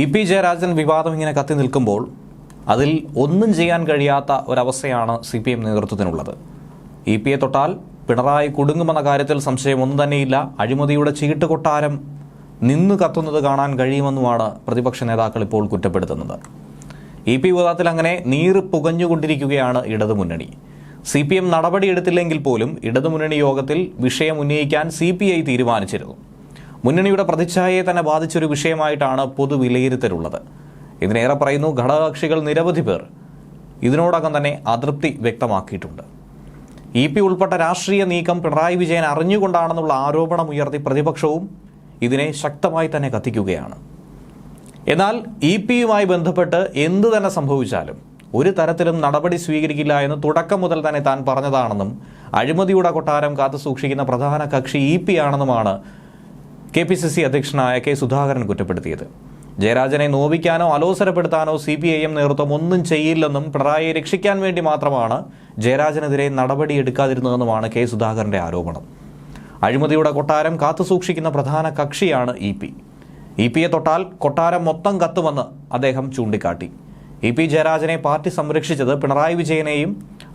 E P Jayarajan വിവാദം ഇങ്ങനെ കത്തി നിൽക്കുമ്പോൾ അതിൽ ഒന്നും ചെയ്യാൻ കഴിയാത്ത ഒരവസ്ഥയാണ് സി പി എം നേതൃത്വത്തിനുള്ളത്. ഇ പിയെ തൊട്ടാൽ പിണറായി കുടുങ്ങുമെന്ന കാര്യത്തിൽ സംശയം ഒന്നും തന്നെയില്ല. അഴിമതിയുടെ ചീട്ട് കൊട്ടാരം നിന്ന് കത്തുന്നത് കാണാൻ കഴിയുമെന്നുമാണ് പ്രതിപക്ഷ നേതാക്കൾ ഇപ്പോൾ കുറ്റപ്പെടുത്തുന്നത്. ഇ പി വിവാദത്തിൽ അങ്ങനെ നീറ് പുകഞ്ഞുകൊണ്ടിരിക്കുകയാണ് ഇടതുമുന്നണി. സി പി എം നടപടിയെടുത്തില്ലെങ്കിൽ പോലും ഇടതുമുന്നണി യോഗത്തിൽ വിഷയം ഉന്നയിക്കാൻ സി പി ഐ തീരുമാനിച്ചിരുന്നു. മുന്നണിയുടെ പ്രതിച്ഛായയെ തന്നെ ബാധിച്ചൊരു വിഷയമായിട്ടാണ് പൊതുവിലയിരുത്തലുള്ളത് ഇതിനേറെ പറയുന്നു ഘടകകക്ഷികൾ നിരവധി പേർ ഇതിനോടകം തന്നെ അതൃപ്തി വ്യക്തമാക്കിയിട്ടുണ്ട്. ഇ പി ഉൾപ്പെട്ട രാഷ്ട്രീയ നീക്കം പിണറായി വിജയൻ അറിഞ്ഞുകൊണ്ടാണെന്നുള്ള ആരോപണം ഉയർത്തി പ്രതിപക്ഷവും ഇതിനെ ശക്തമായി തന്നെ കത്തിക്കുകയാണ്. എന്നാൽ ഇ പിയുമായി ബന്ധപ്പെട്ട് എന്തു തന്നെ സംഭവിച്ചാലും ഒരു തരത്തിലും നടപടി സ്വീകരിക്കില്ല എന്ന് തുടക്കം മുതൽ തന്നെ താൻ പറഞ്ഞതാണെന്നും അഴിമതിയുടെ കൊട്ടാരം കാത്തു സൂക്ഷിക്കുന്ന പ്രധാന കക്ഷി ഇ പി ആണെന്നുമാണ് കെ പി സി സി അധ്യക്ഷനായ കെ സുധാകരൻ കുറ്റപ്പെടുത്തിയത്. ജയരാജനെ നോവിക്കാനോ അലോസരപ്പെടുത്താനോ സി പി ഐ എം നേതൃത്വം ഒന്നും ചെയ്യില്ലെന്നും പിണറായിയെ രക്ഷിക്കാൻ വേണ്ടി മാത്രമാണ് ജയരാജനെതിരെ നടപടിയെടുക്കാതിരുന്നതെന്നുമാണ് കെ സുധാകരന്റെ ആരോപണം. അഴിമതിയുടെ കൊട്ടാരം കാത്തുസൂക്ഷിക്കുന്ന പ്രധാന കക്ഷിയാണ് ഇ പി. ഇ പിയെ തൊട്ടാൽ കൊട്ടാരം മൊത്തം കത്തുമെന്ന് അദ്ദേഹം ചൂണ്ടിക്കാട്ടി. ഇ പി ജയരാജനെ പാർട്ടി സംരക്ഷിച്ചത് പിണറായി വിജയനെയും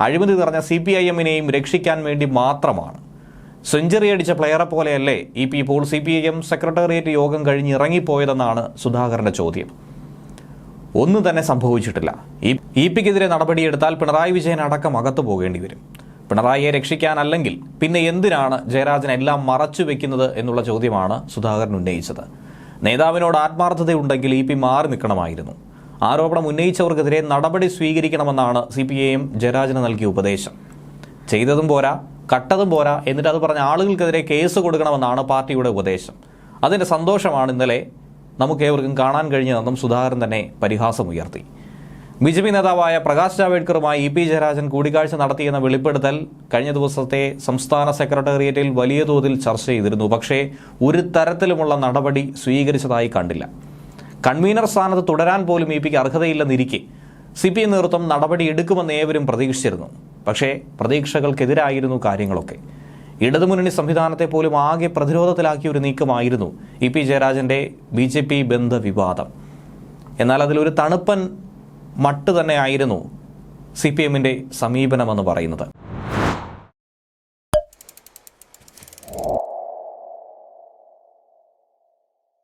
അഴിമതി നിറഞ്ഞ സി പി ഐ എമ്മിനെയും രക്ഷിക്കാൻ വേണ്ടി മാത്രമാണ്. സെഞ്ചുറി അടിച്ച പ്ലെയറെ പോലെയല്ലേ ഇ പി ഇപ്പോൾ സി പി എം സെക്രട്ടേറിയറ്റ് യോഗം കഴിഞ്ഞ് ഇറങ്ങിപ്പോയതെന്നാണ് സുധാകരന്റെ ചോദ്യം. ഒന്നും തന്നെ സംഭവിച്ചിട്ടില്ല. ഇ പിക്കെതിരെ നടപടിയെടുത്താൽ പിണറായി വിജയൻ അടക്കം അകത്തു പോകേണ്ടി വരും. പിണറായിയെ രക്ഷിക്കാനല്ലെങ്കിൽ പിന്നെ എന്തിനാണ് ജയരാജൻ എല്ലാം മറച്ചു വെക്കുന്നത് എന്നുള്ള ചോദ്യമാണ് സുധാകരൻ ഉന്നയിച്ചത്. നേതാവിനോട് ആത്മാർത്ഥതയുണ്ടെങ്കിൽ ഇ പി മാറി നിൽക്കണമായിരുന്നു. ആരോപണം ഉന്നയിച്ചവർക്കെതിരെ നടപടി സ്വീകരിക്കണമെന്നാണ് സി പി ഐ എം ജയരാജന് നൽകിയ ഉപദേശം. ചെയ്തതും പോരാ. കട്ടതും പോരാ എന്നിട്ട് അത് പറഞ്ഞ ആളുകൾക്കെതിരെ കേസ് കൊടുക്കണമെന്നാണ് പാർട്ടിയുടെ ഉപദേശം. അതിന്റെ സന്തോഷമാണ് ഇന്നലെ നമുക്കേവർക്കും കാണാൻ കഴിഞ്ഞതെന്നും സുധാകരൻ തന്നെ പരിഹാസമുയർത്തി ബി ജെ പി നേതാവായ പ്രകാശ് ജാവേദ്കറുമായി ഇ പി ജയരാജൻ കൂടിക്കാഴ്ച നടത്തിയെന്ന വെളിപ്പെടുത്തൽ കഴിഞ്ഞ ദിവസത്തെ സംസ്ഥാന സെക്രട്ടേറിയറ്റിൽ വലിയ തോതിൽ ചർച്ച ചെയ്തിരുന്നു. പക്ഷേ ഒരു തരത്തിലുമുള്ള നടപടി സ്വീകരിച്ചതായി കണ്ടില്ല. കൺവീനർ സ്ഥാനത്ത് തുടരാൻ പോലും ഇ പിക്ക് അർഹതയില്ലെന്നിരിക്കെ സി പി നേതൃത്വം നടപടി എടുക്കുമെന്ന് ഏവരും പ്രതീക്ഷിച്ചിരുന്നു. പക്ഷേ പ്രതീക്ഷകൾക്കെതിരായിരുന്നു കാര്യങ്ങളൊക്കെ. ഇടതുമുന്നണി സംവിധാനത്തെ പോലും ആകെ പ്രതിരോധത്തിലാക്കിയ ഒരു നീക്കമായിരുന്നു ഇ പി ജയരാജന്റെ ബി ജെ പി ബന്ധ വിവാദം എന്നാൽ അതിലൊരു തണുപ്പൻ മട്ട് തന്നെയായിരുന്നു സി പി എമ്മിന്റെ സമീപനമെന്ന് പറയുന്നത്.